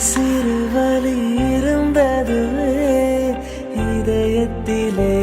சிறு வலி இருந்ததுவே. இதயத்திலே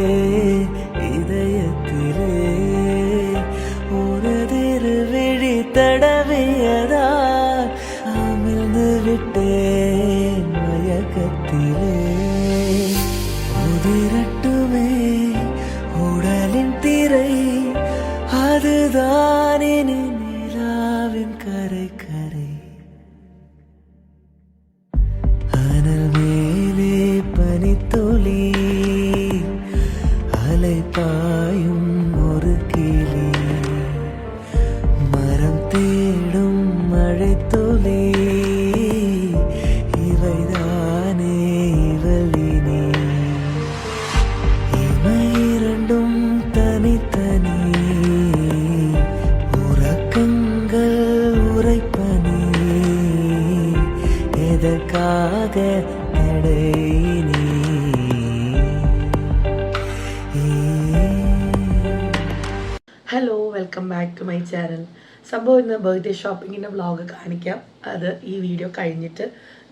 ബർത്ത്ഡേ ഷോപ്പിങ്ങിന്റെ വ്ളോഗ് കാണിക്കാം. അത് ഈ വീഡിയോ കഴിഞ്ഞിട്ട്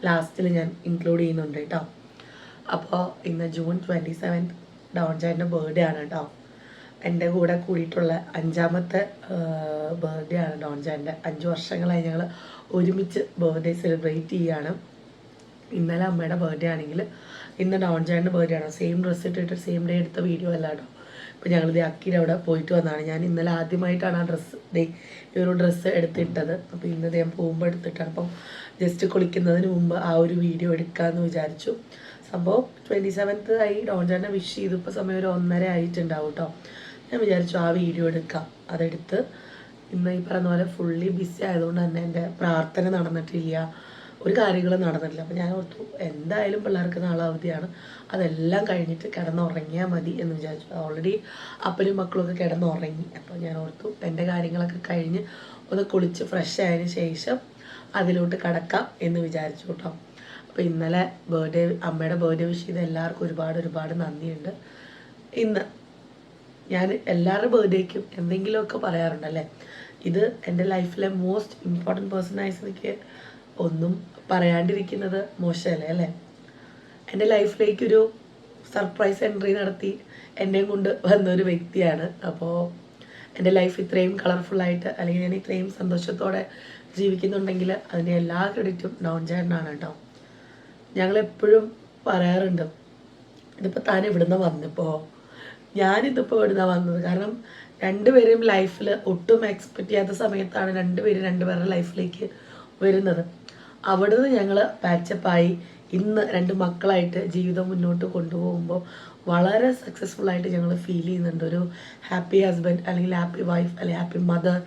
ലാസ്റ്റിൽ ഞാൻ ഇൻക്ലൂഡ് ചെയ്യുന്നുണ്ട് കേട്ടോ അപ്പോൾ ഇന്ന് June twenty seventh Don birthday ആണ് കേട്ടോ എന്റെ കൂടെ കൂടിയിട്ടുള്ള അഞ്ചാമത്തെ ബർത്ത്ഡേ ആണ് ഡോൺ ചാന്റെ അഞ്ച് വർഷങ്ങളായി ഞങ്ങൾ ഒരുമിച്ച് ബർത്ത്ഡേ സെലിബ്രേറ്റ് ചെയ്യുകയാണ് ഇന്നലെ അമ്മയുടെ ബർത്ത്ഡേ ആണെങ്കിൽ ഇന്ന് ഡോൺ ചാന്റെ ബർത്ത്ഡേ ആണ്. സെയിം ഡ്രസ്സ് ഇട്ടിട്ട് സെയിം ഡേ എടുത്ത വീഡിയോ അല്ല കേട്ടോ അപ്പോൾ ഞങ്ങൾ ഇത് അക്കിന്റെ അവിടെ പോയിട്ട് വന്നതാണ് ഞാൻ ഇന്നലെ ആദ്യമായിട്ടാണ് ആ ഡ്രസ്സ് ഡേ ഈ ഒരു ഡ്രസ്സ് എടുത്തിട്ടത്. അപ്പോൾ ഇന്ന് ഞാൻ പോകുമ്പോൾ എടുത്തിട്ടാണ്. അപ്പം ജസ്റ്റ് കുളിക്കുന്നതിന് മുമ്പ് ആ ഒരു വീഡിയോ എടുക്കാമെന്ന് വിചാരിച്ചു. സംഭവം ട്വന്റി സെവൻത്ത് ആയി. ഡോൺചാന്റെ വിഷ് ചെയ്തു. ഇപ്പോൾ സമയം ഒരു ഒന്നര ആയിട്ടുണ്ടാവും കേട്ടോ ഞാൻ വിചാരിച്ചു ആ വീഡിയോ എടുക്കാം. അതെടുത്ത് ഇന്ന് ഈ പറഞ്ഞ പോലെ ഫുള്ളി ബിസി ആയതുകൊണ്ട് തന്നെ എന്റെ പ്രാർത്ഥന നടന്നിട്ടില്ല. ഒരു കാര്യങ്ങളും നടന്നിട്ടില്ല. അപ്പം ഞാൻ ഓർത്തു എന്തായാലും പിള്ളേർക്ക് നാളെ അവധിയാണ് അതെല്ലാം കഴിഞ്ഞിട്ട് കിടന്നുറങ്ങിയാൽ മതി എന്ന് വിചാരിച്ചു. ഓൾറെഡി അപ്പനും മക്കളൊക്കെ കിടന്നുറങ്ങി. അപ്പോൾ ഞാൻ ഓർത്തു എന്റെ കാര്യങ്ങളൊക്കെ കഴിഞ്ഞ് ഒന്ന് കുളിച്ച് ഫ്രഷ് ആയതിന് ശേഷം അതിലോട്ട് കടക്കാം എന്ന് വിചാരിച്ചു കേട്ടോ. അപ്പോൾ ഇന്നലെ ബർത്ത്ഡേ അമ്മയുടെ ബർത്ത്ഡേ വിഷ് ചെയ്ത് എല്ലാവർക്കും ഒരുപാട് ഒരുപാട് നന്ദിയുണ്ട്. ഇന്ന് ഞാൻ എല്ലാവരുടെ ബർത്ത്ഡേക്കും എന്തെങ്കിലുമൊക്കെ പറയാറുണ്ടല്ലേ? ഇത് എന്റെ ലൈഫിലെ മോസ്റ്റ് ഇമ്പോർട്ടന്റ് പേഴ്സൺ ആയി എനിക്ക് ഒന്നും പറയാണ്ടിരിക്കുന്നത് മോശമല്ലേ അല്ലേ? എന്റെ ലൈഫിലേക്കൊരു സർപ്രൈസ് എൻട്രി നടത്തി എന്നെയും കൊണ്ട് വന്ന ഒരു വ്യക്തിയാണ്. അപ്പോൾ എന്റെ ലൈഫ് ഇത്രയും കളർഫുള്ളായിട്ട് അല്ലെങ്കിൽ ഞാൻ ഇത്രയും സന്തോഷത്തോടെ ജീവിക്കുന്നുണ്ടെങ്കിൽ അതിന്റെ എല്ലാ ക്രെഡിറ്റും ഡോൺ ചേട്ടനാണ് കേട്ടോ. ഞങ്ങളെപ്പോഴും പറയാറുണ്ട് ഇതിപ്പോൾ താൻ ഇവിടുന്ന് വന്നിപ്പോൾ ഞാനിതിപ്പോൾ ഇവിടുന്ന് വന്നത്. കാരണം രണ്ടുപേരും ലൈഫിൽ ഒട്ടും എക്സ്പെക്റ്റ് ചെയ്യാത്ത സമയത്താണ് രണ്ടുപേരും രണ്ടുപേരുടെ ലൈഫിലേക്ക് വരുന്നത്. അവിടുന്ന് ഞങ്ങൾ പാച്ചപ്പായി ഇന്ന് രണ്ട് മക്കളായിട്ട് ജീവിതം മുന്നോട്ട് കൊണ്ടുപോകുമ്പോൾ വളരെ സക്സസ്ഫുൾ ആയിട്ട് ഞങ്ങൾ ഫീൽ ചെയ്യുന്നുണ്ട്. ഒരു ഹാപ്പി ഹസ്ബൻഡ് അല്ലെങ്കിൽ ഹാപ്പി വൈഫ് അല്ലെങ്കിൽ ഹാപ്പി മദർ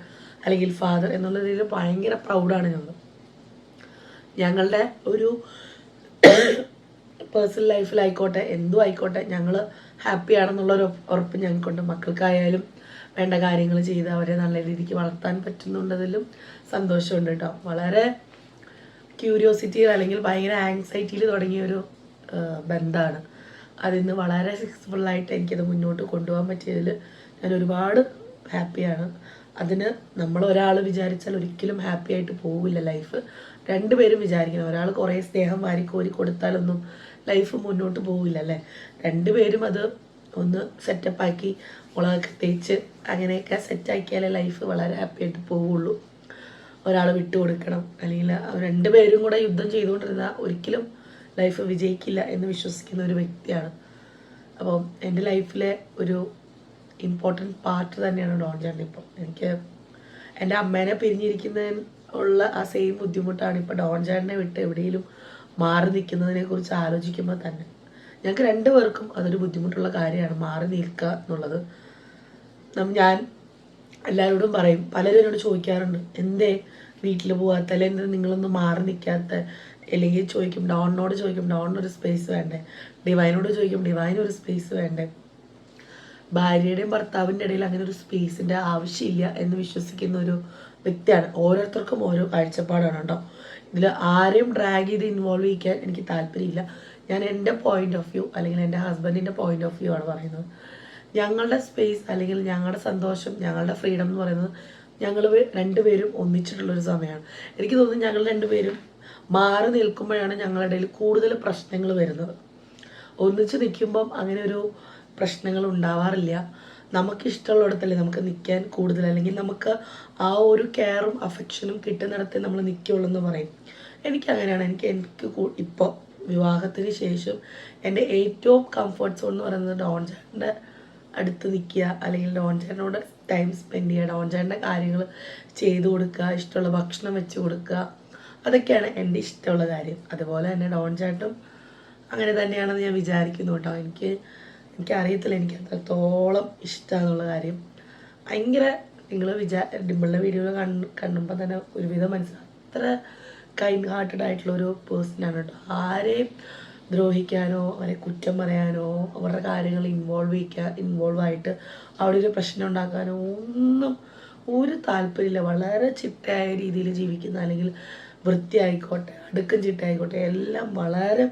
അല്ലെങ്കിൽ ഫാദർ എന്നുള്ള രീതിയിൽ ഭയങ്കര പ്രൗഡാണ് ഞങ്ങൾ ഞങ്ങളുടെ ഒരു പേഴ്സണൽ ലൈഫിലായിക്കോട്ടെ എന്തും ആയിക്കോട്ടെ ഞങ്ങൾ ഹാപ്പി ആണെന്നുള്ളൊരു ഉറപ്പ് ഞങ്ങൾക്കുണ്ട്. മക്കൾക്കായാലും വേണ്ട കാര്യങ്ങൾ ചെയ്ത് അവരെ നല്ല രീതിക്ക് വളർത്താൻ പറ്റുന്നുണ്ടതിലും സന്തോഷമുണ്ട് കേട്ടോ. വളരെ ക്യൂരിയോസിറ്റിയിൽ അല്ലെങ്കിൽ ഭയങ്കര ആങ്സൈറ്റിയിൽ തുടങ്ങിയ ഒരു ബന്ധമാണ്. അതിൽ നിന്ന് വളരെ സക്സസ്ഫുള്ളായിട്ട് എനിക്കത് മുന്നോട്ട് കൊണ്ടുപോകാൻ പറ്റിയതിൽ ഞാൻ ഒരുപാട് ഹാപ്പിയാണ് അതിന് നമ്മൾ ഒരാൾ വിചാരിച്ചാൽ ഒരിക്കലും ഹാപ്പി ആയിട്ട് പോവില്ല ലൈഫ് രണ്ടുപേരും വിചാരിക്കണം. ഒരാൾ കുറേ സ്നേഹം വാരിക്കോരി കൊടുത്താലൊന്നും ലൈഫ് മുന്നോട്ട് പോവില്ല അല്ലേ? രണ്ടുപേരും അത് ഒന്ന് സെറ്റപ്പാക്കി മുളകൊക്കെ തേച്ച് അങ്ങനെയൊക്കെ സെറ്റാക്കിയാലേ ലൈഫ് വളരെ ഹാപ്പി ആയിട്ട് പോവുള്ളൂ. ഒരാൾ വിട്ടുകൊടുക്കണം. അല്ലെങ്കിൽ രണ്ടുപേരും കൂടെ യുദ്ധം ചെയ്തുകൊണ്ടിരുന്ന ഒരിക്കലും ലൈഫ് വിജയിക്കില്ല എന്ന് വിശ്വസിക്കുന്ന ഒരു വ്യക്തിയാണ്. അപ്പം എന്റെ ലൈഫിലെ ഒരു ഇമ്പോർട്ടന്റ് പാർട്ട് തന്നെയാണ് ഡോൺ ചേട്ടൻ ഇപ്പം. എനിക്ക് എന്റെ അമ്മേനെ പിരിഞ്ഞിരിക്കുന്നതിന് ഉള്ള ആ സെയിം ബുദ്ധിമുട്ടാണ് ഇപ്പോൾ ഡോൺ ചേട്ടനെ വിട്ട് എവിടെയെങ്കിലും മാറി നിൽക്കുന്നതിനെ കുറിച്ച് ആലോചിക്കുമ്പോൾ തന്നെ. ഞങ്ങൾക്ക് രണ്ടുപേർക്കും അതൊരു ബുദ്ധിമുട്ടുള്ള കാര്യമാണ് മാറി നിൽക്കുക എന്നുള്ളത്. ഞാൻ എല്ലാവരോടും പറയും. പലരും എന്നോട് ചോദിക്കാറുണ്ട്. എന്തേ? വീട്ടിൽ പോകാത്ത അല്ലെങ്കിൽ നിങ്ങളൊന്നും മാറി നിൽക്കാത്ത അല്ലെങ്കിൽ ചോദിക്കും. ഡോണിനോട് ചോദിക്കും. ഡോണിനൊരു സ്പേസ് വേണ്ടേ? ഡിവൈനോട് ചോദിക്കും. ഡിവൈനൊരു സ്പേസ് വേണ്ടേ? ഭാര്യയുടെയും ഭർത്താവിന്റെ ഇടയിൽ അങ്ങനെ ഒരു സ്പേസിന്റെ ആവശ്യമില്ല എന്ന് വിശ്വസിക്കുന്ന ഒരു വ്യക്തിയാണ്. ഓരോരുത്തർക്കും ഓരോ കാഴ്ചപ്പാടാണ് കേട്ടോ. ഇതിൽ ആരെയും ഡ്രാഗ് ചെയ്ത് ഇൻവോൾവ് ചെയ്യിക്കാൻ എനിക്ക് താല്പര്യമില്ല. ഞാൻ എന്റെ പോയിന്റ് ഓഫ് വ്യൂ അല്ലെങ്കിൽ എന്റെ ഹസ്ബൻഡിന്റെ പോയിന്റ് ഓഫ് വ്യൂ ആണ് പറയുന്നത്. ഞങ്ങളുടെ സ്പേസ് അല്ലെങ്കിൽ ഞങ്ങളുടെ സന്തോഷം ഞങ്ങളുടെ ഫ്രീഡം എന്ന് പറയുന്നത് ഞങ്ങൾ രണ്ടുപേരും ഒന്നിച്ചിട്ടുള്ളൊരു സമയമാണ്. എനിക്ക് തോന്നുന്നു ഞങ്ങൾ രണ്ടുപേരും മാറി നിൽക്കുമ്പോഴാണ് ഞങ്ങളുടെ ഇടയിൽ കൂടുതൽ പ്രശ്നങ്ങൾ വരുന്നത്. ഒന്നിച്ച് നിൽക്കുമ്പം അങ്ങനെ ഒരു പ്രശ്നങ്ങൾ ഉണ്ടാവാറില്ല. നമുക്ക് ഇഷ്ടമുള്ളിടത്തല്ലേ നമുക്ക് നിൽക്കാൻ കൂടുതൽ അല്ലെങ്കിൽ നമുക്ക് ആ ഒരു കെയറും അഫെക്ഷനും കിട്ടുന്നിടത്തേ നമ്മൾ നിൽക്കുള്ളൂ എന്ന് പറയും. എനിക്ക് അങ്ങനെയാണ്. എനിക്ക് എനിക്ക് ഇപ്പോൾ വിവാഹത്തിന് ശേഷം എന്റെ ഏറ്റവും കംഫർട്ട് സോൺ എന്ന് പറയുന്നത് ഡോൺ ചേട്ടന്റെ അടുത്ത് നിൽക്കുക അല്ലെങ്കിൽ ഡോൺ ടൈം സ്പെൻഡ് ചെയ്യുക ഡോൺ കാര്യങ്ങൾ ചെയ്തു കൊടുക്കുക ഇഷ്ടമുള്ള ഭക്ഷണം വെച്ച് കൊടുക്കുക. അതൊക്കെയാണ് എന്റെ ഇഷ്ടമുള്ള കാര്യം. അതുപോലെ തന്നെ ഡോൺചേട്ടും അങ്ങനെ തന്നെയാണെന്ന് ഞാൻ വിചാരിക്കുന്നു കേട്ടോ. എനിക്ക് എനിക്കറിയത്തില്ല എനിക്ക് അത്രത്തോളം ഇഷ്ടമാണെന്നുള്ള കാര്യം. ഭയങ്കര നിങ്ങൾ വിചാ ഡിമ്പിളിന്റെ വീഡിയോ കണ്ട് കണ്ടുമ്പോൾ തന്നെ ഒരുവിധം മനസ്സിലാവും അത്ര കൈൻഡ് ഹാർട്ടഡ് ആയിട്ടുള്ള ഒരു പേഴ്സണാണ് കേട്ടോ. ആരെയും ദ്രോഹിക്കാനോ അവരെ കുറ്റം പറയാനോ അവരുടെ കാര്യങ്ങൾ ഇൻവോൾവ് ചെയ്യിക്കാൻ ഇൻവോൾവ് ആയിട്ട് അവിടെ ഒരു പ്രശ്നം ഉണ്ടാക്കാനോ ഒന്നും ഒരു താല്പര്യമില്ല. വളരെ ചിട്ടയായ രീതിയിൽ ജീവിക്കുന്ന അല്ലെങ്കിൽ വൃത്തിയായിക്കോട്ടെ അടുക്കും ചിട്ടയായിക്കോട്ടെ എല്ലാം വളരെ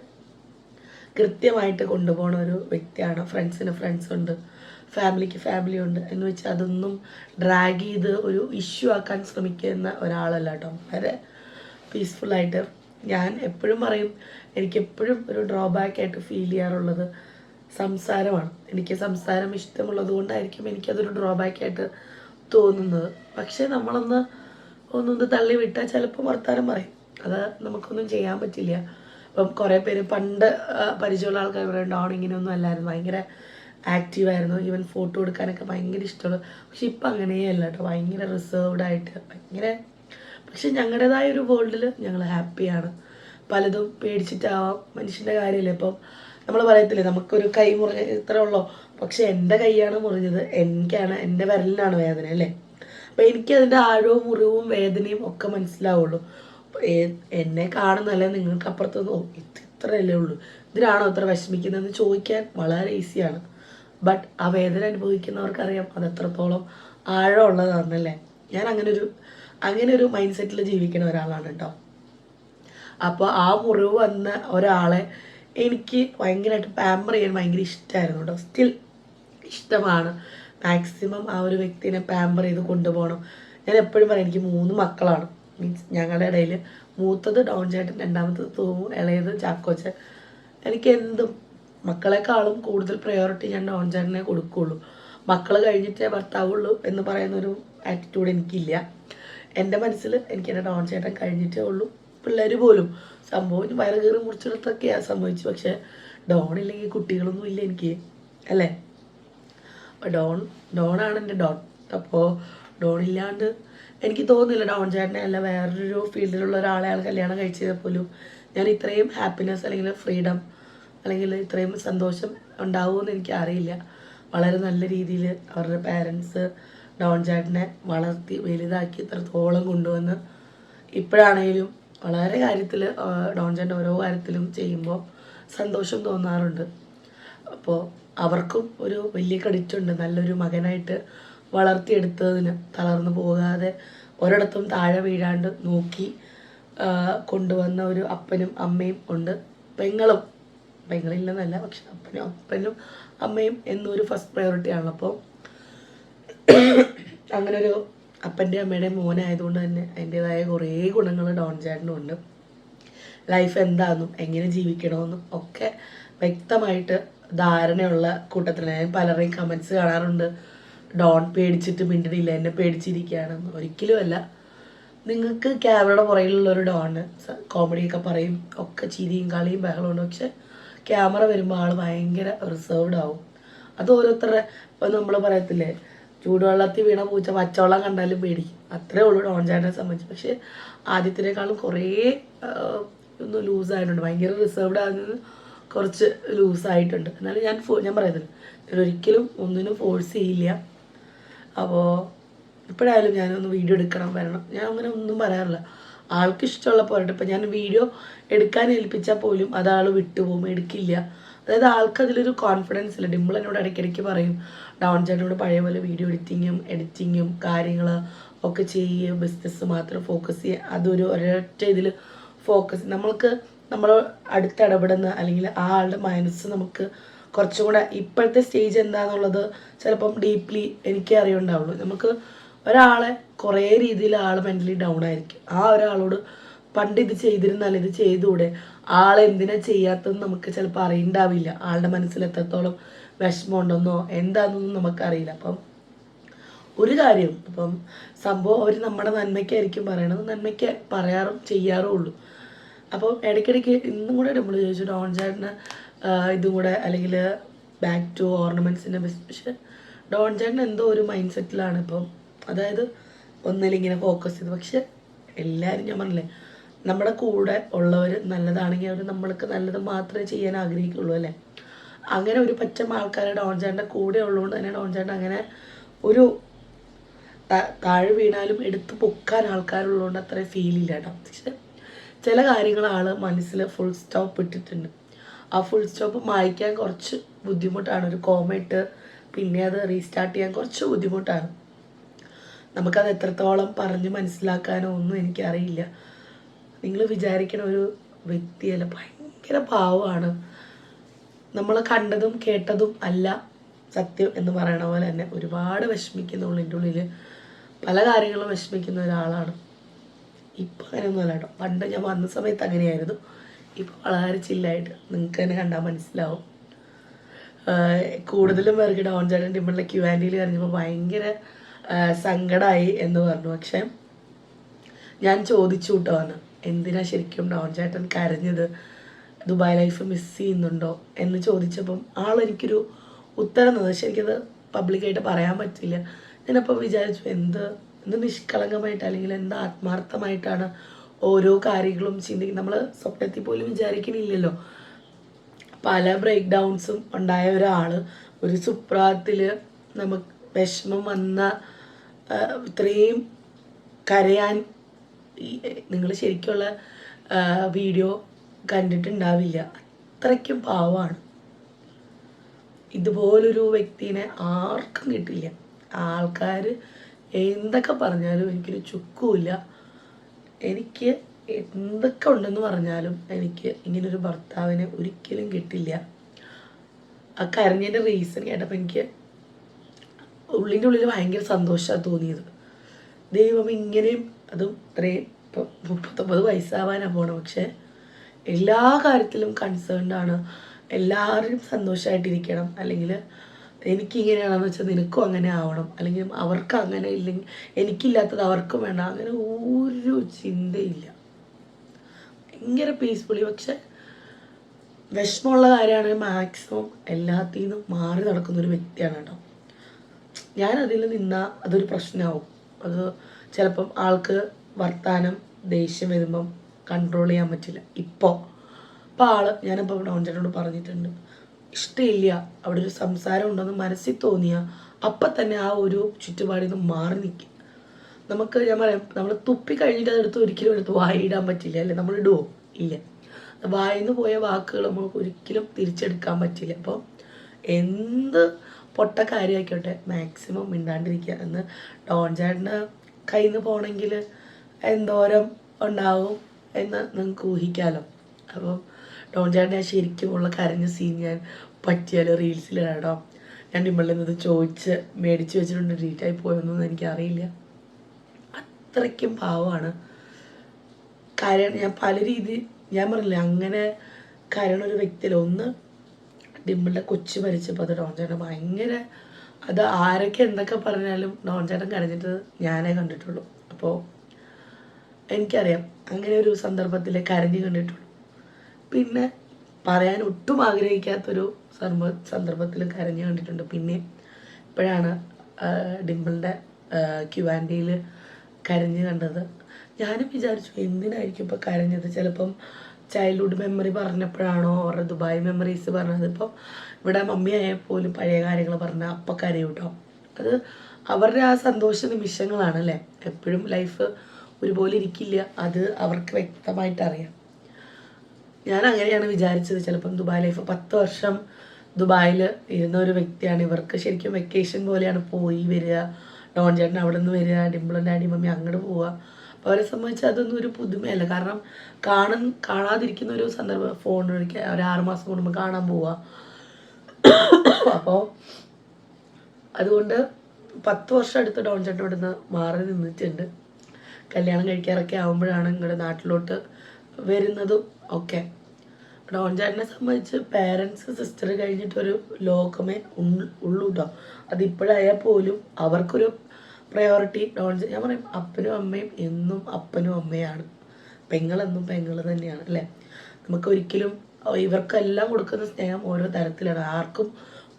കൃത്യമായിട്ട് കൊണ്ടുപോകുന്ന ഒരു വ്യക്തിയാണ്. ഫ്രണ്ട്സിന് ഫ്രണ്ട്സ് ഉണ്ട് ഫാമിലിക്ക് ഫാമിലി ഉണ്ട് എന്ന് വെച്ചാൽ അതൊന്നും ഡ്രാഗ് ചെയ്ത് ഒരു ഇഷ്യൂ ആക്കാൻ ശ്രമിക്കുന്ന ഒരാളല്ല കേട്ടോ. വളരെ പീസ്ഫുള്ളായിട്ട് ഞാൻ എപ്പോഴും പറയും എനിക്ക് എപ്പോഴും ഒരു ഡ്രോബാക്ക് ആയിട്ട് ഫീൽ ചെയ്യാറുള്ളത് സംസാരമാണ്. എനിക്ക് സംസാരം ഇഷ്ടമുള്ളത് കൊണ്ടായിരിക്കും എനിക്കതൊരു ഡ്രോബാക്ക് ആയിട്ട് തോന്നുന്നത്. പക്ഷേ നമ്മളൊന്ന് ഒന്നൊന്ന് തള്ളി വിട്ടാൽ ചിലപ്പോൾ വർത്താനം പറയും. അത് നമുക്കൊന്നും ചെയ്യാൻ പറ്റില്ല. അപ്പം കുറേ പേര് പണ്ട് പരിചയമുള്ള ആൾക്കാർ പറയും ഡോൺ ഇങ്ങനെയൊന്നും അല്ലായിരുന്നു. ഭയങ്കര ആക്റ്റീവായിരുന്നു ഈവൻ ഫോട്ടോ എടുക്കാനൊക്കെ ഭയങ്കര ഇഷ്ടമുള്ള പക്ഷെ ഇപ്പം അങ്ങനെയല്ല കേട്ടോ ഭയങ്കര റിസർവ്ഡ് ആയിട്ട് ഭയങ്കര പക്ഷെ ഞങ്ങളുടേതായ ഒരു വേൾഡിൽ ഞങ്ങൾ ഹാപ്പിയാണ് പലതും പേടിച്ചിട്ടാവാം മനുഷ്യന്റെ കാര്യമല്ലേ? ഇപ്പം നമ്മൾ പറയത്തില്ലേ നമുക്കൊരു കൈ മുറിഞ്ഞ ഇത്ര ഉള്ളോ. പക്ഷെ എന്റെ കൈയാണ് മുറിഞ്ഞത് എനിക്കാണ് എന്റെ വിരലിനാണ് വേദന അല്ലേ? അപ്പം എനിക്കതിന്റെ ആഴവും മുറിവും വേദനയും ഒക്കെ മനസ്സിലാവുള്ളൂ. എന്നെ കാണുന്നല്ലേ നിങ്ങൾക്ക് അപ്പുറത്ത് നോക്കി ഇത് ഇത്രയല്ലേ ഉള്ളൂ ഇതിനാണോ ഇത്ര വിഷമിക്കുന്നതെന്ന് ചോദിക്കാൻ വളരെ ഈസിയാണ്. ബട്ട് ആ വേദന അനുഭവിക്കുന്നവർക്കറിയാം അത് എത്രത്തോളം ആഴമുള്ളതാണെന്നല്ലേ? ഞാൻ അങ്ങനെ ഒരു അങ്ങനെ ഒരു മൈൻഡ് സെറ്റിൽ ജീവിക്കുന്ന ഒരാളാണ് കേട്ടോ. അപ്പോൾ ആ മുറിവ് വന്ന ഒരാളെ എനിക്ക് ഭയങ്കരമായിട്ട് പാമ്പർ ചെയ്യാൻ ഭയങ്കര ഇഷ്ടമായിരുന്നു കേട്ടോ സ്റ്റിൽ ഇഷ്ടമാണ്. മാക്സിമം ആ ഒരു വ്യക്തിനെ പാമ്പർ ചെയ്ത് കൊണ്ടുപോകണം. ഞാൻ എപ്പോഴും പറയും എനിക്ക് മൂന്ന് മക്കളാണ്. മീൻസ് ഞങ്ങളുടെ ഇടയിൽ മൂത്തത് ഡോൺ ചേട്ടൻ രണ്ടാമത്തത് തൂമു ഇളയത് ചാക്കോച്ചൻ. എനിക്ക് എന്തും മക്കളെക്കാളും കൂടുതൽ പ്രയോറിറ്റി ഞാൻ ഡോൺ ചേട്ടനെ കൊടുക്കുകയുള്ളൂ. മക്കൾ കഴിഞ്ഞിട്ടേ ഭർത്താവുള്ളൂ എന്ന് പറയുന്നൊരു ആറ്റിറ്റ്യൂഡ് എനിക്കില്ല. എന്റെ മനസ്സിൽ എനിക്ക് എന്റെ ഡോൺ ചേട്ടൻ കഴിഞ്ഞിട്ടേ ഉള്ളൂ. പിള്ളേർ പോലും സംഭവം വയറ് കയറി മുറിച്ചെടുത്തൊക്കെയാണ് സംഭവിച്ചു പക്ഷേ ഡോൺ ഇല്ലെങ്കിൽ കുട്ടികളൊന്നും ഇല്ല എനിക്ക് അല്ലേ? അപ്പോൾ ഡോൺ ഡോണാണ് എന്റെ ഡോൺ. അപ്പോൾ ഡോൺ ഇല്ലാണ്ട് എനിക്ക് തോന്നുന്നില്ല ഡോൺ ചേട്ടനെ അല്ല വേറൊരു ഫീൽഡിലുള്ള ഒരാളെ ആൾ കല്യാണം കഴിച്ചത് പോലും ഞാൻ ഇത്രയും ഹാപ്പിനെസ് അല്ലെങ്കിൽ ഫ്രീഡം അല്ലെങ്കിൽ ഇത്രയും സന്തോഷം ഉണ്ടാവുമെന്ന് എനിക്ക് അറിയില്ല. വളരെ നല്ല രീതിയിൽ അവരുടെ പാരൻസ് ഡോൺ ചേട്ടനെ വളർത്തി വലുതാക്കി ഇത്രത്തോളം കൊണ്ടുവന്ന് ഇപ്പോഴാണെങ്കിലും വളരെ കാര്യത്തിൽ ഡോൺജന്റെ ഓരോ കാര്യത്തിലും ചെയ്യുമ്പോൾ സന്തോഷം തോന്നാറുണ്ട്. അപ്പോൾ അവർക്കും ഒരു വലിയ ക്രെഡിറ്റ് ഉണ്ട് നല്ലൊരു മകനായിട്ട് വളർത്തിയെടുത്തതിന് തളർന്നു പോകാതെ ഒരിടത്തും താഴെ വീഴാണ്ട് നോക്കി കൊണ്ടുവന്ന ഒരു അപ്പനും അമ്മയും ഉണ്ട്. പെങ്ങളും പെങ്ങളില്ലെന്നല്ല പക്ഷെ അപ്പനും അപ്പനും അമ്മയും എന്നൊരു ഫസ്റ്റ് പ്രയോറിറ്റി ആണ് അപ്പോൾ അങ്ങനൊരു അപ്പന്റെ അമ്മയുടെ മോനായതുകൊണ്ട് തന്നെ അതിന്റെതായ കുറേ ഗുണങ്ങൾ ഡോൺ ചേട്ടനും ഉണ്ട് ലൈഫ് എന്താണെന്നും എങ്ങനെ ജീവിക്കണമെന്നും ഒക്കെ വ്യക്തമായിട്ട് ധാരണയുള്ള കൂട്ടത്തിൽ ഞാൻ പലരുടെയും കമൻസ് കാണാറുണ്ട്. ഡോൺ പേടിച്ചിട്ട് മിണ്ടണില്ല എന്നെ പേടിച്ചിരിക്കുകയാണെന്ന് ഒരിക്കലുമല്ല നിങ്ങൾക്ക് ക്യാമറയുടെ പുറകിലുള്ള ഒരു ഡോണ് കോമഡിയൊക്കെ പറയും ഒക്കെ ചിരിയും കളിയും ബഹളവും ഉണ്ട്. പക്ഷെ ക്യാമറ വരുമ്പോൾ ആൾ ഭയങ്കര റിസർവ്ഡ് ആവും. അത് ഓരോരുത്തരുടെ ഇപ്പം നമ്മൾ പറയത്തില്ലേ ചൂടുവെള്ളത്തിൽ വീണ പൂച്ച പച്ചവെള്ളം കണ്ടാലും പേടിക്കും. അത്രേ ഉള്ളൂ ഡോൺ ചേട്ടനെ സംബന്ധിച്ച്. പക്ഷേ ആദ്യത്തിനേക്കാളും കുറേ ഒന്ന് ലൂസായിട്ടുണ്ട് ഭയങ്കര റിസർവ്ഡ് ആകുന്നത് കുറച്ച് ലൂസായിട്ടുണ്ട് എന്നാലും ഞാൻ ഞാൻ പറയുന്നത് ഞാൻ ഒരിക്കലും ഒന്നിനും ഫോഴ്സ് ചെയ്യില്ല. അപ്പോൾ ഇപ്പോഴായാലും ഞാനൊന്ന് വീഡിയോ എടുക്കണം വരണം. ഞാൻ അങ്ങനെ ഒന്നും പറയാറില്ല. ആൾക്ക് ഇഷ്ടമുള്ള പോരട്ടെ. ഇപ്പം ഞാൻ വീഡിയോ എടുക്കാൻ ഏൽപ്പിച്ചാൽ പോലും അതാൾ വിട്ടുപോകും എടുക്കില്ല. അതായത് ആൾക്ക് അതിലൊരു കോൺഫിഡൻസ് ഇല്ല. ഡിമ്പിൾ എന്നോട് ഇടയ്ക്കിടയ്ക്ക് പറയും ഡൗൺ ചേട്ടനോട് പഴയ പോലെ വീഡിയോ എഡിറ്റിങ്ങും എഡിറ്റിങ്ങും കാര്യങ്ങൾ ഒക്കെ ചെയ്യുക ബിസിനസ് മാത്രം ഫോക്കസ് ചെയ്യുക അതൊരു ഒരൊറ്റ ഇതിൽ ഫോക്കസ് നമ്മൾക്ക് നമ്മൾ അടുത്ത് ഇടപെടുന്ന അല്ലെങ്കിൽ ആ ആളുടെ മനസ്സ് നമുക്ക് കുറച്ചും കൂടെ ഇപ്പോഴത്തെ സ്റ്റേജ് എന്താണെന്നുള്ളത് ചിലപ്പം ഡീപ്ലി എനിക്ക് അറിയുണ്ടാവുള്ളൂ. നമുക്ക് ഒരാളെ കുറേ രീതിയിൽ ആൾ മെന്റലി ഡൗൺ ആയിരിക്കും. ആ ഒരാളോട് പണ്ട് ഇത് ചെയ്തിരുന്നാൽ ഇത് ചെയ്തുകൂടെ ആളെന്തിനാ ചെയ്യാത്തതെന്ന് നമുക്ക് ചിലപ്പോൾ അറിയണ്ടാവില്ല. ആളുടെ മനസ്സിൽ എത്രത്തോളം വിഷമമുണ്ടെന്നോ എന്താണെന്നൊന്നും നമുക്കറിയില്ല. അപ്പം ഒരു കാര്യം ഇപ്പം സംഭവം അവർ നമ്മുടെ നന്മയ്ക്കായിരിക്കും പറയണത് നന്മയ്ക്ക് പറയാറും ചെയ്യാറും ഉള്ളൂ. അപ്പോൾ ഇടയ്ക്കിടയ്ക്ക് ഇന്നും കൂടെ നമ്മൾ ചോദിച്ചു ഡോൺ ചേട്ടന് ഇതും കൂടെ അല്ലെങ്കിൽ ബാക്ക് ടു ഓർണമെന്റ്സിന്റെ ബിസിനസ് പക്ഷേ ഡോൺ ചേട്ടൻ എന്തോ ഒരു മൈൻഡ് സെറ്റിലാണ് ഇപ്പം. അതായത് ഒന്നിലിങ്ങനെ ഫോക്കസ് ചെയ്ത്. പക്ഷെ എല്ലാവരും ഞാൻ പറഞ്ഞില്ലേ നമ്മുടെ കൂടെ ഉള്ളവർ നല്ലതാണെങ്കിൽ അവർ നമ്മൾക്ക് നല്ലത് മാത്രമേ ചെയ്യാൻ ആഗ്രഹിക്കുള്ളൂ അല്ലേ? അങ്ങനെ ഒരു പറ്റം ആൾക്കാരെ ഡോൺചാട്ടന്റെ കൂടെ ഉള്ളതുകൊണ്ട് തന്നെ ഡോൺചാട്ടൻ അങ്ങനെ ഒരു താഴെ വീണാലും എടുത്ത് പൊക്കാൻ ആൾക്കാരുള്ളതുകൊണ്ട് അത്ര ഫീൽ ഇല്ല കേട്ടോ. പക്ഷെ ചില കാര്യങ്ങൾ ആൾ മനസ്സിൽ ഫുൾ സ്റ്റോപ്പ് ഇട്ടിട്ടുണ്ട്. ആ ഫുൾ സ്റ്റോപ്പ് മായ്ക്കാൻ കുറച്ച് ബുദ്ധിമുട്ടാണ്. ഒരു കോമ ഇട്ട് പിന്നെ അത് റീസ്റ്റാർട്ട് ചെയ്യാൻ കുറച്ച് ബുദ്ധിമുട്ടാണ്. നമുക്കത് എത്രത്തോളം പറഞ്ഞ് മനസ്സിലാക്കാനോ ഒന്നും എനിക്കറിയില്ല. നിങ്ങൾ വിചാരിക്കണ ഒരു വ്യക്തിയല്ല ഭയങ്കര പാവമാണ്. നമ്മൾ കണ്ടതും കേട്ടതും അല്ല സത്യം എന്ന് പറയണ പോലെ തന്നെ ഒരുപാട് വിഷമിക്കുന്ന ഉള്ളിന്റെ ഉള്ളിൽ പല കാര്യങ്ങളും വിഷമിക്കുന്ന ഒരാളാണ്. ഇപ്പം അങ്ങനെയൊന്നുമല്ല കേട്ടോ. പണ്ട് ഞാൻ വന്ന സമയത്ത് അങ്ങനെയായിരുന്നു. ഇപ്പം വളരെ ചില്ലായിട്ട് നിങ്ങൾക്ക് തന്നെ കണ്ടാൽ മനസ്സിലാവും. കൂടുതലും പേർക്ക് ഡോൺ ചേട്ടൻ ടിമ്പിളിലെ ക്യു ആൻഡിയിൽ കറിഞ്ഞപ്പോൾ ഭയങ്കര സങ്കടമായി എന്ന് പറഞ്ഞു. പക്ഷേ ഞാൻ ചോദിച്ചു കേട്ടോ വന്ന് എന്തിനാ ശരിക്കും ഡോൺ ചേട്ടൻ കരഞ്ഞത്? ദുബായ് ലൈഫ് മിസ് ചെയ്യുന്നുണ്ടോ? എന്ന് ചോദിച്ചപ്പം ആളെനിക്കൊരു ഉത്തരം തന്നത് എനിക്കത് പബ്ലിക്കായിട്ട് പറയാൻ പറ്റില്ല ഞാനപ്പോൾ വിചാരിച്ചു എന്ത്? എന്ത് നിഷ്കളങ്കമായിട്ട് അല്ലെങ്കിൽ എന്ത് ആത്മാർത്ഥമായിട്ടാണ് ഓരോ കാര്യങ്ങളും ചിന്തിക്കുന്നത്? നമ്മൾ സ്വപ്നത്തിൽ പോലും വിചാരിക്കണില്ലല്ലോ. പല ബ്രേക്ക് ഡൗൺസും ഉണ്ടായ ഒരാൾ ഒരു സുപ്രാത്തിൽ നമുക്ക് വിഷമം വന്ന ഇത്രയും കരയാൻ നിങ്ങൾ ശരിക്കുള്ള വീഡിയോ കണ്ടിട്ടുണ്ടാവില്ല. അത്രയ്ക്കും പാവമാണ്. ഇതുപോലൊരു വ്യക്തിനെ ആർക്കും കിട്ടില്ല. ആൾക്കാർ എന്തൊക്കെ പറഞ്ഞാലും എനിക്കൊരു ചുക്കുമില്ല. എനിക്ക് എന്തൊക്കെ ഉണ്ടെന്ന് പറഞ്ഞാലും എനിക്ക് ഇങ്ങനൊരു ഭർത്താവിനെ ഒരിക്കലും കിട്ടില്ല. ആ കരഞ്ഞതിന്റെ റീസൺ കേട്ടപ്പോൾ എനിക്ക് ഉള്ളിന്റെ ഉള്ളിൽ ഭയങ്കര സന്തോഷമാണ് തോന്നിയത്. ദൈവം ഇങ്ങനെയും അതും ഇത്രയും ഇപ്പം മുപ്പത്തൊമ്പത് വയസ്സാവാനാണ് പോണത് പക്ഷെ എല്ലാ കാര്യത്തിലും കൺസേൺഡാണ് എല്ലാവരും സന്തോഷമായിട്ടിരിക്കണം അല്ലെങ്കിൽ എനിക്കിങ്ങനെയാണെന്ന് വെച്ചാൽ നിനക്കും അങ്ങനെ ആവണം. അല്ലെങ്കിൽ അവർക്ക് അങ്ങനെ ഇല്ലെങ്കിൽ എനിക്കില്ലാത്തത് അവർക്കും വേണം അങ്ങനെ ഒരു ചിന്തയില്ല. ഭയങ്കര പീസ്ഫുള്ളി പക്ഷെ വിഷമമുള്ള കാര്യമാണ് മാക്സിമം എല്ലാത്തിൽ നിന്നും മാറി നടക്കുന്ന ഒരു വ്യക്തിയാണ് കേട്ടോ. ഞാൻ നിന്നാൽ അതൊരു പ്രശ്നമാവും അത് ചിലപ്പം ആൾക്ക് വർത്താനം ദേഷ്യം വരുമ്പം കൺട്രോൾ ചെയ്യാൻ പറ്റില്ല. ഇപ്പോൾ അപ്പം ആൾ ഞാനിപ്പോൾ ഡോൺ ചേട്ടനോട് പറഞ്ഞിട്ടുണ്ട്. ഇഷ്ടമില്ല അവിടെ ഒരു സംസാരം ഉണ്ടെന്ന് മനസ്സിൽ തോന്നിയ അപ്പം തന്നെ ആ ഒരു ചുറ്റുപാടിൽ നിന്ന് മാറി നിൽക്കും നമുക്ക് ഞാൻ പറയാം നമ്മൾ തുപ്പി കഴിഞ്ഞിട്ട് അതെടുത്ത് ഒരിക്കലും എടുത്ത് വായിടാൻ പറ്റില്ല അല്ലേ? നമ്മൾ ഇടുവോ? ഇല്ല. വായിന്ന് പോയ വാക്കുകൾ നമുക്ക് ഒരിക്കലും തിരിച്ചെടുക്കാൻ പറ്റില്ല. അപ്പോൾ എന്ത് പൊട്ട കാര്യമായിക്കോട്ടെ മാക്സിമം മിണ്ടാണ്ടിരിക്കുക എന്ന് ഡോൺ കയ്യിൽ നിന്ന് പോകണമെങ്കിൽ എന്തോരം ഉണ്ടാവും എന്ന് നിങ്ങൾക്ക് ഊഹിക്കാമല്ലോ അപ്പം ഡോൺ ഞാൻ ശരിക്കും ഉള്ള കരഞ്ഞ സീൻ ഞാൻ പറ്റിയാൽ റീൽസിലിടാം ഞാൻ നിമ്മളിൽ നിന്ന് ചോദിച്ച് മേടിച്ച് വെച്ചിട്ടുണ്ട് ഡീറ്റായി പോയൊന്നും എനിക്കറിയില്ല. അത്രയ്ക്കും പാവമാണ്. കാര്യം ഞാൻ പല രീതി ഞാൻ പറഞ്ഞില്ല അങ്ങനെ കാരണം ഒരു വ്യക്തിയിൽ ഒന്ന് ഡിമ്പിളിന്റെ കൊച്ചു മരിച്ചപ്പോൾ അത് ഡോൺ ചേട്ടൻ ഭയങ്കര അത് ആരൊക്കെ എന്തൊക്കെ പറഞ്ഞാലും ഡോൺ ചേട്ടൻ കരഞ്ഞിട്ട് ഞാനേ കണ്ടിട്ടുള്ളൂ. അപ്പോൾ എനിക്കറിയാം അങ്ങനെ ഒരു സന്ദർഭത്തിൽ കരഞ്ഞ് കണ്ടിട്ടുള്ളൂ. പിന്നെ പറയാൻ ഒട്ടും ആഗ്രഹിക്കാത്തൊരു സന്ദർഭ സന്ദർഭത്തിൽ കരഞ്ഞ് കണ്ടിട്ടുണ്ട്. പിന്നെ ഇപ്പോഴാണ് ഡിമ്പിളിന്റെ ക്യുവാൻഡിയിൽ കരഞ്ഞ് കണ്ടത്. ഞാനും വിചാരിച്ചു എന്തിനായിരിക്കും ഇപ്പോൾ കരഞ്ഞത്? ചിലപ്പം ചൈൽഡ്ഹുഡ് മെമ്മറി പറഞ്ഞപ്പോഴാണോ അവരുടെ ദുബായ് മെമ്മറീസ് പറഞ്ഞത്? ഇപ്പം ഇവിടെ മമ്മി ആയാൽ പോലും പഴയ കാര്യങ്ങൾ പറഞ്ഞാൽ അപ്പം കരയും കേട്ടോ. അത് അവരുടെ ആ സന്തോഷ നിമിഷങ്ങളാണ് അല്ലേ? എപ്പോഴും ലൈഫ് ഒരുപോലെ ഇരിക്കില്ല. അത് അവർക്ക് വ്യക്തമായിട്ട് അറിയാം. ഞാൻ അങ്ങനെയാണ് വിചാരിച്ചത്. ചിലപ്പം ദുബായ് ലൈഫ് പത്ത് വർഷം ദുബായിൽ ഇരുന്ന ഒരു വ്യക്തിയാണ്. ഇവർക്ക് ശരിക്കും വെക്കേഷൻ പോലെയാണ് പോയി വരിക. ഡോൺ ചേട്ടൻ അവിടെ നിന്ന് വരിക ഡിമ്പിളും ഡാഡി മമ്മി അങ്ങോട്ട് പോവുക. അവരെ സംബന്ധിച്ച് അതൊന്നും ഒരു പുതുമയല്ല. കാരണം കാണും കാണാതിരിക്കുന്ന ഒരു സന്ദർഭം ഫോൺ ഒരു ആറുമാസം കൂടുമ്പോൾ കാണാൻ പോവുക അപ്പോൾ അതുകൊണ്ട് പത്ത് വർഷം അടുത്ത് ഡോൺ ചേട്ടൻ നിന്ന് മാറി നിന്നിട്ടുണ്ട്. കല്യാണം കഴിക്കാറൊക്കെ ആകുമ്പോഴാണ് ഇങ്ങോട്ട് നാട്ടിലോട്ട് വരുന്നതും ഒക്കെ. ഡോൺ ചേട്ടനെ സംബന്ധിച്ച് പേരൻസ് സിസ്റ്റർ കഴിഞ്ഞിട്ടൊരു ലോകമേ ഉള്ളൂ കേട്ടോ അതിപ്പോഴായാൽ പോലും അവർക്കൊരു പ്രയോറിറ്റി ഡോൺ ഞാൻ പറയും അപ്പനും അമ്മയും എന്നും അപ്പനും അമ്മയാണ്. പെങ്ങളെന്നും പെങ്ങൾ തന്നെയാണ്. അല്ലേ? നമുക്ക് ഒരിക്കലും ഇവർക്കെല്ലാം കൊടുക്കുന്ന സ്നേഹം ഓരോ തരത്തിലാണ്. ആർക്കും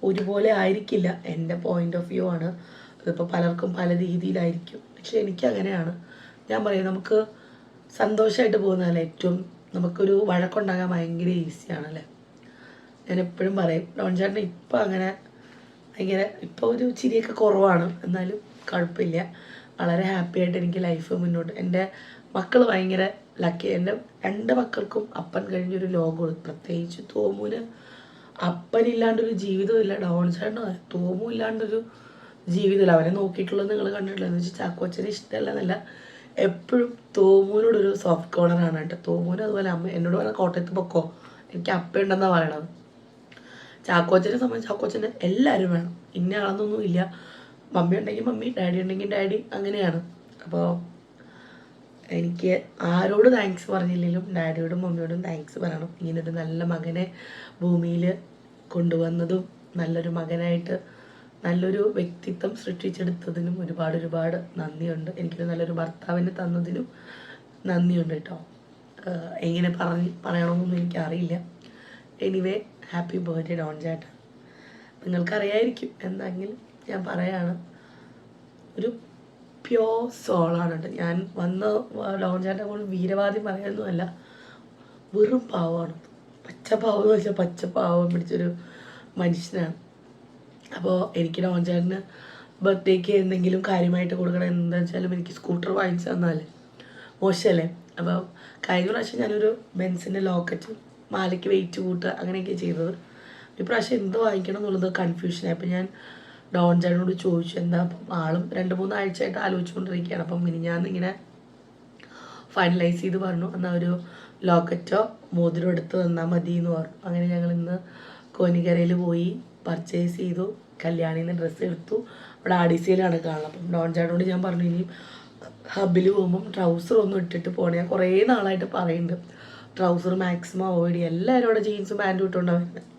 ഒരുപോലെ ആയിരിക്കില്ല. എന്റെ പോയിന്റ് ഓഫ് വ്യൂ ആണ്. അതിപ്പോൾ പലർക്കും പല രീതിയിലായിരിക്കും. പക്ഷെ എനിക്ക് അങ്ങനെയാണ് ഞാൻ പറയും നമുക്ക് സന്തോഷമായിട്ട് പോകുന്നതല്ല. ഏറ്റവും നമുക്കൊരു വഴക്കുണ്ടാകാൻ ഭയങ്കര ഈസിയാണ്. അല്ലേ? ഞാൻ എപ്പോഴും പറയും ഡോൺ ചേട്ടൻ ഇപ്പം അങ്ങനെ ഭയങ്കര ഇപ്പോൾ ഒരു ചിരിയൊക്കെ കുറവാണ്. എന്നാലും കുഴപ്പമില്ല. വളരെ ഹാപ്പി ആയിട്ട് എനിക്ക് ലൈഫ് മുന്നോട്ട് എന്റെ മക്കൾ ഭയങ്കര ലക്കി എന്റെ രണ്ട് മക്കൾക്കും അപ്പൻ കഴിഞ്ഞൊരു ലോകമാണ്. പ്രത്യേകിച്ച് തോമൂന് അപ്പനില്ലാണ്ടൊരു ജീവിതമില്ല ഡോൺ ചേട്ടനോ തോമു ഇല്ലാണ്ടൊരു ജീവിതമില്ല. അവനെ നോക്കിയിട്ടുള്ളത് നിങ്ങൾ കണ്ടിട്ടില്ല? എന്ന് വെച്ചാൽ ചാക്കോച്ചനെ ഇഷ്ടമല്ല എന്നല്ല എപ്പോഴും തോമൂനോടൊരു സോഫ്റ്റ് കോണറാണ് കേട്ടോ. തോമൂന് അതുപോലെ അമ്മ എന്നോട് പറഞ്ഞ കോട്ടയത്ത് പൊക്കോ? എനിക്ക് അപ്പയുണ്ടെന്നാണ് പറയണത്. ചാക്കോച്ചനെ സംബന്ധിച്ച് ചാക്കോച്ചനെ എല്ലാവരും വേണം. ഇന്ന ആളെന്നൊന്നും ഇല്ല. മമ്മി ഉണ്ടെങ്കിൽ മമ്മി ഡാഡി ഉണ്ടെങ്കിൽ ഡാഡി അങ്ങനെയാണ്. അപ്പോൾ എനിക്ക് ആരോട് താങ്ക്സ് പറഞ്ഞില്ലെങ്കിലും ഡാഡിയോടും മമ്മിയോടും താങ്ക്സ് പറയണം. ഇങ്ങനൊരു നല്ല മകനെ ഭൂമിയിൽ കൊണ്ടുവന്നതും നല്ലൊരു മകനായിട്ട് നല്ലൊരു വ്യക്തിത്വം സൃഷ്ടിച്ചെടുത്തതിനും ഒരുപാട് ഒരുപാട് നന്ദിയുണ്ട്. എനിക്കൊരു നല്ലൊരു ഭർത്താവിനെ തന്നതിനും നന്ദിയുണ്ട് കേട്ടോ. എങ്ങനെ പറഞ്ഞ് പറയണമെന്നൊന്നും എനിക്കറിയില്ല. എനിവേ ഹാപ്പി ബർത്ത്ഡേ ഡോൺ ചേട്ടാ. നിങ്ങൾക്കറിയായിരിക്കും എന്തെങ്കിലും ഞാൻ പറയാണ്. ഒരു പ്യോർ സോളാണ് കേട്ടോ. ഞാൻ വന്ന ഡോൺ ചേട്ടനെ കൊണ്ട് വീരവാദി പറയുന്നതല്ല. വെറും പാവമാണ്. പച്ച പച്ചപ്പാവം എന്ന് വെച്ചാൽ പച്ചപ്പാവം പിടിച്ചൊരു മനുഷ്യനാണ്. അപ്പോൾ എനിക്ക് ഡോൺ ചേട്ടന് ബർത്ത്ഡേക്ക് എന്തെങ്കിലും കാര്യമായിട്ട് കൊടുക്കണം എന്താ വെച്ചാലും എനിക്ക് സ്കൂട്ടർ വാങ്ങിച്ചു തന്നാലേ മോശമല്ലേ? അപ്പോൾ കഴിഞ്ഞ പ്രാവശ്യം ഞാനൊരു ബെൻസിന്റെ ലോക്കറ്റ് മാലയ്ക്ക് വെയിറ്റ് കൂട്ടുക അങ്ങനെയൊക്കെ ചെയ്തത്. ഇപ്രാവശ്യം എന്ത് വാങ്ങിക്കണം എന്നുള്ളത് കൺഫ്യൂഷനായി അപ്പോൾ ഞാൻ ഡോൺ ചേട്ടനോട് ചോദിച്ചു എന്താ അപ്പം ആളും രണ്ട് മൂന്ന് ആഴ്ചയായിട്ട് ആലോചിച്ചുകൊണ്ടിരിക്കുകയാണ്. അപ്പം ഞാൻ ഇങ്ങനെ ഫൈനലൈസ് ചെയ്ത് പറഞ്ഞു. എന്നാൽ ഒരു ലോക്കറ്റോ മോതിരം എടുത്ത് തന്നാൽ മതി എന്ന് പറഞ്ഞു. അങ്ങനെ ഞങ്ങൾ ഇന്ന് കോനിക്കരയിൽ പോയി പർച്ചേസ് ചെയ്തു. കല്യാണിയിൽ നിന്ന് ഡ്രസ്സ് എടുത്തു. അവിടെ ആഡിസിയിലാണ് കാണുന്നത്. അപ്പം ഡോൺ ചേട്ടനോട് ഞാൻ പറഞ്ഞു ഇനി ഹബിൽ പോകുമ്പം ട്രൗസർ ഒന്നും ഇട്ടിട്ട് പോകണം ഞാൻ കുറേ നാളായിട്ട് പറയുന്നുണ്ട്. ട്രൗസർ മാക്സിമം അവോയ്ഡ് ചെയ്യുക എല്ലാവരും അവിടെ ജീൻസും പാന്റും ഇട്ടുകൊണ്ടാണ് വരുന്നത്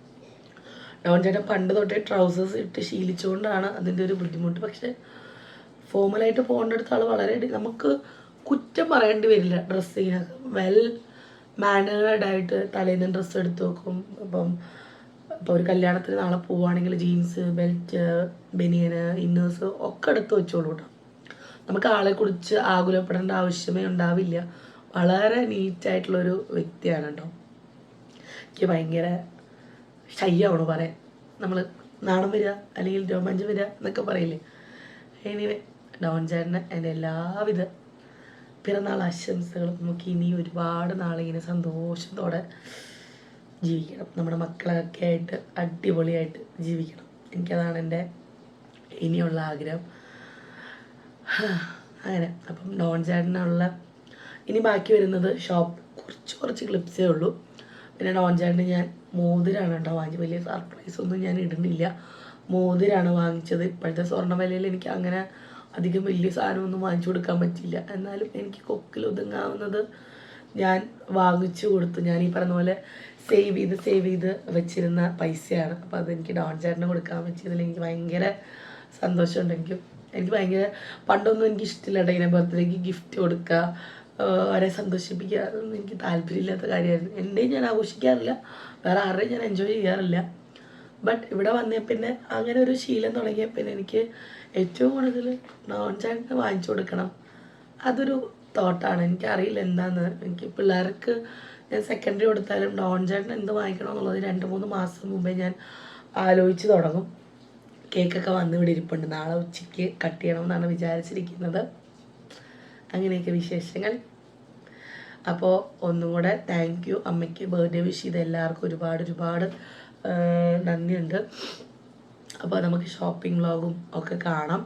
ഡോൺ ചേട്ടൻ പണ്ട് തൊട്ടേ ട്രൗസേഴ്സ് ഇട്ട് ശീലിച്ചുകൊണ്ടാണ് അതിന്റെ ഒരു ബുദ്ധിമുട്ട്. പക്ഷേ ഫോമലായിട്ട് പോകേണ്ടടുത്ത ആൾ വളരെ നമുക്ക് കുറ്റം പറയേണ്ടി വരില്ല ഡ്രസ്സിങ്ങിനൊക്കെ വെൽ മാനേഡായിട്ട് തലേന്ന് ഡ്രസ്സ് എടുത്ത് വെക്കും. അപ്പം ഇപ്പോൾ ഒരു കല്യാണത്തിന് നാളെ പോവുകയാണെങ്കിൽ ജീൻസ് ബെൽറ്റ് ബനിയന് ഇന്നേഴ്സ് ഒക്കെ എടുത്ത് വെച്ചോളൂ കേട്ടോ നമുക്ക് ആളെ കുറിച്ച് ആകുലപ്പെടേണ്ട ആവശ്യമേ ഉണ്ടാവില്ല. വളരെ നീറ്റായിട്ടുള്ളൊരു വ്യക്തിയാണ് കേട്ടോ എനിക്ക് ഭയങ്കര ഷയ്യാവണു പറയാൻ നമ്മൾ നാണം വരിക അല്ലെങ്കിൽ രോമാഞ്ചം വരിക എന്നൊക്കെ പറയില്ലേ. എനിവേ ഡോൺ ചേട്ടന് എന്റെ എല്ലാവിധ പിറന്നാൾ ആശംസകളും നമുക്ക് ഇനി ഒരുപാട് നാളിങ്ങനെ സന്തോഷത്തോടെ ജീവിക്കണം. നമ്മുടെ മക്കളൊക്കെ ആയിട്ട് അടിപൊളിയായിട്ട് ജീവിക്കണം. എനിക്കതാണ് എന്റെ ഇനിയുള്ള ആഗ്രഹം. അങ്ങനെ. അപ്പം ഡോൺ ചേട്ടനുള്ള ഇനി ബാക്കി വരുന്നത് ഷോപ്പ് കുറച്ച് കുറച്ച് ക്ലിപ്സേ ഉള്ളൂ. പിന്നെ ഡോൺ ചേട്ടന് ഞാൻ മോതിരാണ് കേട്ടോ വാങ്ങിച്ചത്. വലിയ സർപ്രൈസ് ഒന്നും ഞാൻ ഇടുന്നില്ല. മോതിരാണ് വാങ്ങിച്ചത്. ഇപ്പോഴത്തെ സ്വർണ വിലയിൽ എനിക്ക് അങ്ങനെ അധികം വലിയ സാധനമൊന്നും വാങ്ങിച്ചു കൊടുക്കാൻ പറ്റില്ല എന്നാലും എനിക്ക് കൊക്കിൽ ഒതുങ്ങാവുന്നത് ഞാൻ വാങ്ങിച്ചു കൊടുത്തു. ഞാൻ ഈ പറഞ്ഞ പോലെ സേവ് ചെയ്ത് സേവ് ചെയ്ത് വെച്ചിരുന്ന പൈസയാണ്. അപ്പോൾ അതെനിക്ക് ഡോൺ ചേട്ടന് കൊടുക്കാൻ പറ്റിയതിൽ എനിക്ക് ഭയങ്കര സന്തോഷമുണ്ട്. എനിക്ക് എനിക്ക് ഭയങ്കര പണ്ടൊന്നും എനിക്ക് ഇഷ്ടമില്ല ഇങ്ങനെ ബർത്ത്ഡേക്ക് ഗിഫ്റ്റ് കൊടുക്കുക അവരെ സന്തോഷിപ്പിക്കുക അതൊന്നും എനിക്ക് താല്പര്യമില്ലാത്ത കാര്യമായിരുന്നു. എന്റെയും ഞാൻ ആഘോഷിക്കാറില്ല. വേറെ ആരുടെയും ഞാൻ എൻജോയ് ചെയ്യാറില്ല. ബട്ട് ഇവിടെ വന്നേ പിന്നെ അങ്ങനെ ഒരു ശീലം തുടങ്ങിയ പിന്നെ എനിക്ക് ഏറ്റവും കൂടുതൽ നോൺ ചാൻസ് വാങ്ങിച്ചു കൊടുക്കണം. അതൊരു തോട്ടാണ് എനിക്കറിയില്ല എന്താന്ന്. എനിക്ക് പിള്ളേർക്ക് ഞാൻ സെക്കൻഡറി കൊടുത്താലും ഡോൺ ചേട്ടൻ എന്ത് വാങ്ങിക്കണം എന്നുള്ളത് രണ്ട് മൂന്ന് മാസം മുമ്പേ ഞാൻ ആലോചിച്ച് തുടങ്ങും. കേക്കൊക്കെ വന്ന് ഇവിടെ ഇരിപ്പുണ്ട്. നാളെ ഉച്ചയ്ക്ക് കട്ട് ചെയ്യണമെന്നാണ് വിചാരിച്ചിരിക്കുന്നത്. അങ്ങനെയൊക്കെ വിശേഷങ്ങൾ. അപ്പോൾ ഒന്നും കൂടെ താങ്ക് യു അമ്മയ്ക്ക് ബർത്ത്ഡേ വിഷ് ചെയ്ത എല്ലാവർക്കും ഒരുപാട് ഒരുപാട് നന്ദിയുണ്ട്. അപ്പോൾ നമുക്ക് ഷോപ്പിംഗ് വ്ളോഗും ഒക്കെ കാണാം.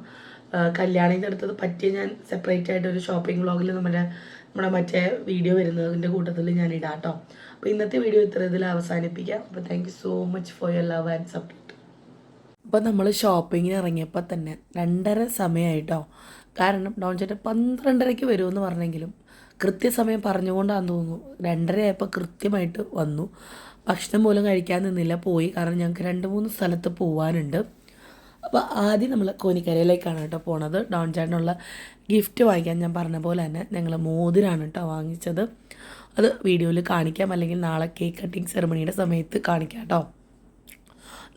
ആ, കല്യാണിന്റെ അടുത്തത് പറ്റിയ ഞാൻ സെപ്പറേറ്റ് ആയിട്ട് ഒരു ഷോപ്പിംഗ് വ്ളോഗിൽ നമ്മുടെ നമ്മുടെ മറ്റേ വീഡിയോ വരുന്നതിന്റെ കൂട്ടത്തിൽ ഞാൻ ഇടാം കേട്ടോ അപ്പോൾ ഇന്നത്തെ വീഡിയോ ഇത്ര ഇതിൽ അവസാനിപ്പിക്കാം. അപ്പോൾ thank so much for your love and support അപ്പോൾ നമ്മൾ ഷോപ്പിങ്ങിന് ഇറങ്ങിയപ്പോൾ തന്നെ രണ്ടര സമയമായിട്ടോ കാരണം ഡോൺ ചേട്ടൻ പന്ത്രണ്ടരയ്ക്ക് വരുമെന്ന് പറഞ്ഞെങ്കിലും കൃത്യസമയം പറഞ്ഞുകൊണ്ടാന്ന് തോന്നുന്നു. രണ്ടരയായപ്പോൾ കൃത്യമായിട്ട് വന്നു. ഭക്ഷണം പോലും കഴിക്കാൻ നിന്നില്ല. പോയി. കാരണം ഞങ്ങൾക്ക് രണ്ട് മൂന്ന് സ്ഥലത്ത് പോവാനുണ്ട്. അപ്പോൾ ആദ്യം നമ്മൾ കോനിക്കരയിലേക്കാണ് കേട്ടോ പോണത്. ഡോൺ ചേട്ടനുള്ള ഗിഫ്റ്റ് വാങ്ങിക്കാൻ ഞാൻ പറഞ്ഞ പോലെ തന്നെ ഞങ്ങൾ മോതിരാണ് കേട്ടോ വാങ്ങിച്ചത്. അത് വീഡിയോയിൽ കാണിക്കാം. അല്ലെങ്കിൽ നാളെ കേക്ക് കട്ടിങ് സെറമണിയുടെ സമയത്ത് കാണിക്കാം കേട്ടോ.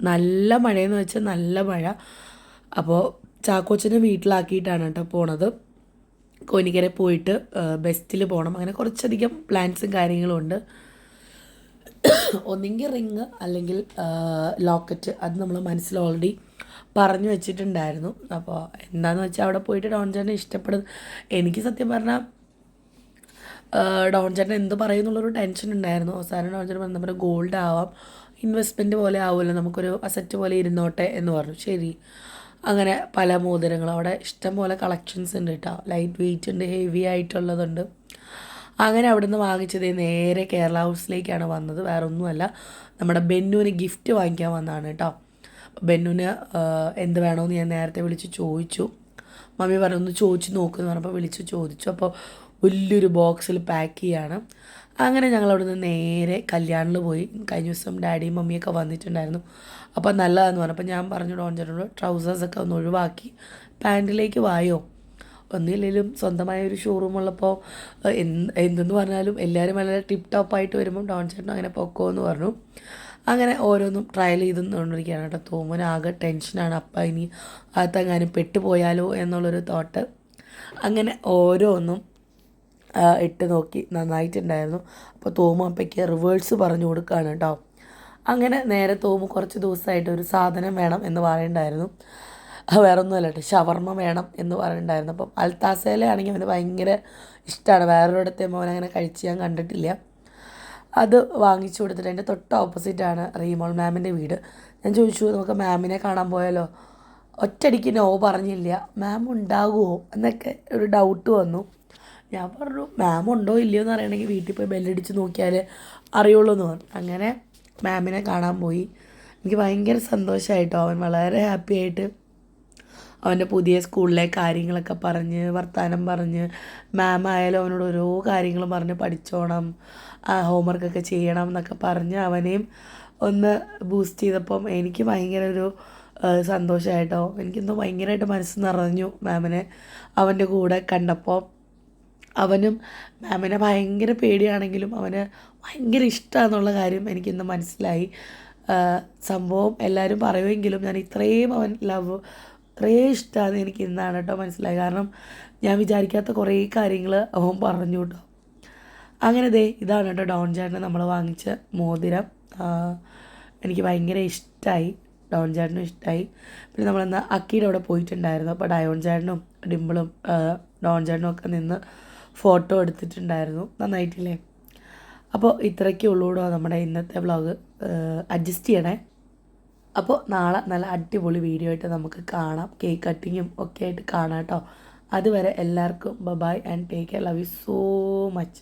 നല്ല മഴയെന്ന് വെച്ചാൽ നല്ല മഴ. അപ്പോൾ ചാക്കോച്ചനെ വീട്ടിലാക്കിയിട്ടാണ് കേട്ടോ പോണത്. കോനിക്കര പോയിട്ട് ബെസ്റ്റിൽ പോകണം അങ്ങനെ കുറച്ചധികം പ്ലാൻസും കാര്യങ്ങളും ഉണ്ട്. ഒന്നെങ്കിൽ റിങ് അല്ലെങ്കിൽ ലോക്കറ്റ്. അത് നമ്മൾ മനസ്സിൽ ഓൾറെഡി പറഞ്ഞു വെച്ചിട്ടുണ്ടായിരുന്നു. അപ്പോൾ എന്താണെന്ന് വെച്ചാൽ അവിടെ പോയിട്ട് ഡോൺ ചേട്ടനെ എനിക്ക് സത്യം പറഞ്ഞാൽ ഡോൺ ചേട്ടൻ എന്ത് പറയുന്നുള്ളൊരു ടെൻഷൻ ഉണ്ടായിരുന്നു. അവസാനം ഡോൺ ചേട്ടൻ പറഞ്ഞു നമ്മുടെ ഗോൾഡ് ആവാം. ഇൻവെസ്റ്റ്മെന്റ് പോലെ ആവുമല്ലോ നമുക്കൊരു അസറ്റ് പോലെ ഇരുന്നോട്ടെ എന്ന് പറഞ്ഞു. ശരി. അങ്ങനെ പല മോതിരങ്ങളും. അവിടെ ഇഷ്ടം പോലെ കളക്ഷൻസ് ഉണ്ട് കേട്ടോ ലൈറ്റ് വെയിറ്റ് ഉണ്ട് ഹെവി ആയിട്ടുള്ളതുണ്ട്. അങ്ങനെ അവിടുന്ന് വാങ്ങിച്ചത് നേരെ കേരള ഹൗസിലേക്കാണ് വന്നത്. വേറെ ഒന്നുമല്ല നമ്മുടെ ബെന്നുവിന് ഗിഫ്റ്റ് വാങ്ങിക്കാൻ വന്നതാണ് കേട്ടോ ബെന്നുവിന് എന്ത് വേണമെന്ന് ഞാൻ നേരത്തെ വിളിച്ച് ചോദിച്ചു. മമ്മി പറഞ്ഞു ഒന്ന് ചോദിച്ചു നോക്കുമെന്ന് പറഞ്ഞപ്പോൾ വിളിച്ച് ചോദിച്ചു. അപ്പോൾ വലിയൊരു ബോക്സിൽ പാക്ക് ചെയ്യാണ്. അങ്ങനെ ഞങ്ങൾ അവിടുന്ന് നേരെ കല്യാണിൽ പോയി. കഴിഞ്ഞ ദിവസം ഡാഡിയും മമ്മിയൊക്കെ വന്നിട്ടുണ്ടായിരുന്നു. അപ്പോൾ നല്ലതാന്ന് പറഞ്ഞപ്പോൾ ഞാൻ പറഞ്ഞു ഡോൺ ട്രൗസേഴ്സൊക്കെ ഒന്ന് ഒഴിവാക്കി. പാന്റിലേക്ക് വായോ? ഒന്നുമില്ലെങ്കിലും സ്വന്തമായ ഒരു ഷോറൂം ഉള്ളപ്പോൾ എന്ത് എന്തെന്ന് പറഞ്ഞാലും എല്ലാവരും വളരെ ടിപ്പ് ടോപ്പായിട്ട് വരുമ്പോൾ ഡോൺ അങ്ങനെ പൊക്കോ എന്ന് പറഞ്ഞു. അങ്ങനെ ഓരോന്നും ട്രയൽ ചെയ്ത് കൊണ്ടിരിക്കുകയാണ് കേട്ടോ തോമനാകെ ടെൻഷനാണ് അപ്പം ഇനി അകത്തെങ്ങാനും പെട്ടുപോയാലോ എന്നുള്ളൊരു തോട്ട് അങ്ങനെ ഓരോന്നും ഇട്ട് നോക്കി നന്നായിട്ടുണ്ടായിരുന്നു. അപ്പോൾ തോമു അപ്പയ്ക്ക് റിവേഴ്സ് പറഞ്ഞു കൊടുക്കുകയാണ് കേട്ടോ അങ്ങനെ നേരെ തോമു കുറച്ച് ദിവസമായിട്ട് ഒരു സാധനം വേണം എന്ന് പറയുന്നുണ്ടായിരുന്നു. വേറൊന്നുമല്ല കേട്ടോ ഷവർമ്മ വേണം എന്ന് പറയുന്നുണ്ടായിരുന്നു. അപ്പം അൽത്താസയിലെ ആണെങ്കിൽ അവന് ഭയങ്കര ഇഷ്ടമാണ് വേറൊരിടത്തെ മോൻ അങ്ങനെ കഴിച്ച് ഞാൻ കണ്ടിട്ടില്ല. അത് വാങ്ങിച്ചു കൊടുത്തിട്ട് എന്റെ തൊട്ട് ഓപ്പോസിറ്റാണ് റീമോൾ മാമിന്റെ വീട്. ഞാൻ ചോദിച്ചു നമുക്ക് മാമിനെ കാണാൻ പോയാലോ? ഒറ്റയടിക്ക് നോ പറഞ്ഞില്ല. മാം ഉണ്ടാകുമോ എന്നൊക്കെ ഒരു ഡൗട്ട് വന്നു. ഞാൻ പറഞ്ഞു മാം ഉണ്ടോ ഇല്ലയോ എന്ന് അറിയണമെങ്കിൽ വീട്ടിൽ പോയി ബെല്ലടിച്ച് നോക്കിയാൽ അറിയുള്ളൂ എന്ന് പറഞ്ഞു. അങ്ങനെ മാമിനെ കാണാൻ പോയി. എനിക്ക് ഭയങ്കര സന്തോഷമായിട്ടോ അവൻ വളരെ ഹാപ്പി ആയിട്ട് അവന്റെ പുതിയ സ്കൂളിലെ കാര്യങ്ങളൊക്കെ പറഞ്ഞ് വർത്തമാനം പറഞ്ഞ് മാം ആയാലും അവനോട് ഓരോ കാര്യങ്ങളും പറഞ്ഞ് പഠിച്ചോണം ഹോംവർക്കൊക്കെ ചെയ്യണം എന്നൊക്കെ പറഞ്ഞ് അവനെയും ഒന്ന് ബൂസ്റ്റ് ചെയ്തപ്പം എനിക്ക് ഭയങ്കര ഒരു സന്തോഷമായിട്ടോ എനിക്കെന്തോ ഭയങ്കരമായിട്ട് മനസ്സ് നിറഞ്ഞു മാമിനെ അവന്റെ കൂടെ കണ്ടപ്പോൾ. അവനും മാമിനെ ഭയങ്കര പേടിയാണെങ്കിലും അവന് ഭയങ്കര ഇഷ്ടമാണെന്നുള്ള കാര്യം എനിക്കിന്ന് മനസ്സിലായി. സംഭവം എല്ലാവരും പറയുമെങ്കിലും ഞാൻ ഇത്രയും അവൻ ലവ് ഇത്രയും ഇഷ്ടമാണ് എനിക്ക് ഇന്നാണ് കേട്ടോ മനസ്സിലായി കാരണം ഞാൻ വിചാരിക്കാത്ത കുറേ കാര്യങ്ങൾ അവൻ പറഞ്ഞു കേട്ടോ. അങ്ങനെ ദേ ഇതാണ് കേട്ടോ ഡോൺ ചേട്ടന് നമ്മൾ വാങ്ങിച്ച മോതിരം. എനിക്ക് ഭയങ്കര ഇഷ്ടമായി ഡോൺ ചേട്ടനും ഇഷ്ടമായി പിന്നെ നമ്മളന്ന് അക്കിയുടെ അവിടെ പോയിട്ടുണ്ടായിരുന്നു. അപ്പോൾ ഡയോൺ ചേട്ടനും ഡിമ്പിളും ഡോൺ ചേട്ടനും ഒക്കെ നിന്ന് ഫോട്ടോ എടുത്തിട്ടുണ്ടായിരുന്നു നന്നായിട്ടില്ലേ? അപ്പോൾ ഇത്രയ്ക്കേ ഉള്ളൂ കേട്ടോ നമ്മുടെ ഇന്നത്തെ വ്ളോഗ്. അഡ്ജസ്റ്റ് ചെയ്യണേ. അപ്പോൾ നാളെ നല്ല അടിപൊളി വീഡിയോ ആയിട്ട് നമുക്ക് കാണാം. കേക്ക് കട്ടിങ്ങും ഒക്കെ ആയിട്ട് കാണാം കേട്ടോ. അതുവരെ എല്ലാവർക്കും bye and take care. Love you so much